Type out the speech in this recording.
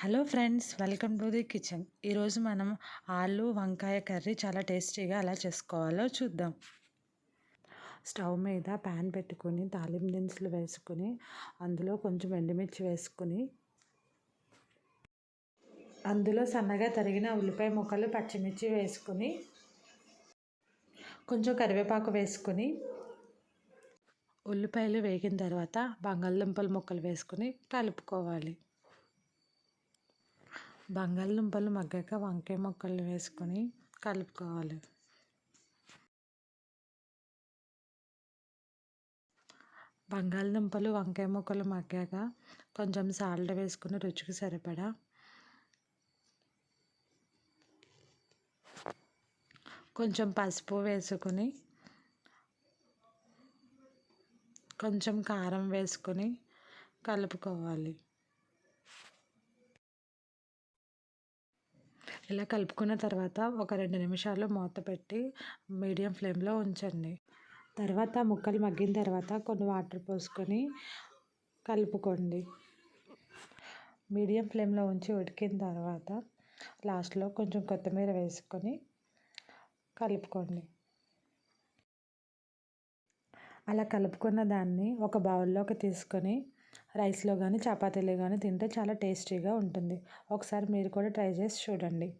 Hello friends welcome to the kitchen. ఈరోజు మనం ఆలు వంకాయ కర్రీ చాలా టేస్టీగా ఎలా చేసుకోవాలో చూద్దాం. స్టవ్ మీద ప్యాన్ పెట్టుకొని తాలిం దినుసులు వేసుకొని అందులో కొంచెం ఎండుమిర్చి వేసుకొని అందులో సన్నగా తరిగిన ఉల్లిపాయ ముక్కలు పచ్చిమిర్చి వేసుకొని కొంచెం కరివేపాకు వేసుకొని ఉల్లిపాయలు వేగిన తర్వాత బంగాళదుంపల ముక్కలు వేసుకొని కలుపుకోవాలి. బంగాళదుంపలు మగ్గాక వంకాయ ముక్కలు వేసుకొని కలుపుకోవాలి. బంగాళదుంపలు వంకాయ ముక్కలు మగ్గాక కొంచెం సాల్ట్ వేసుకుని రుచికి సరిపడా కొంచెం పసుపు వేసుకొని కొంచెం కారం వేసుకొని కలుపుకోవాలి. ఇలా కలుపుకున్న తర్వాత ఒక రెండు నిమిషాలు మూత పెట్టి మీడియం ఫ్లేమ్లో ఉంచండి. తర్వాత ముక్కలు మగ్గిన తర్వాత కొన్ని వాటర్ పోసుకొని కలుపుకోండి. మీడియం ఫ్లేమ్లో ఉంచి ఉడికిన తర్వాత లాస్ట్లో కొంచెం కొత్తిమీర వేసుకొని కలుపుకోండి. అలా కలుపుకున్న దాన్ని ఒక బౌల్లోకి తీసుకొని రైస్లో కానీ చపాతీలో కానీ తింటే చాలా టేస్టీగా ఉంటుంది. ఒకసారి మీరు కూడా ట్రై చేసి చూడండి.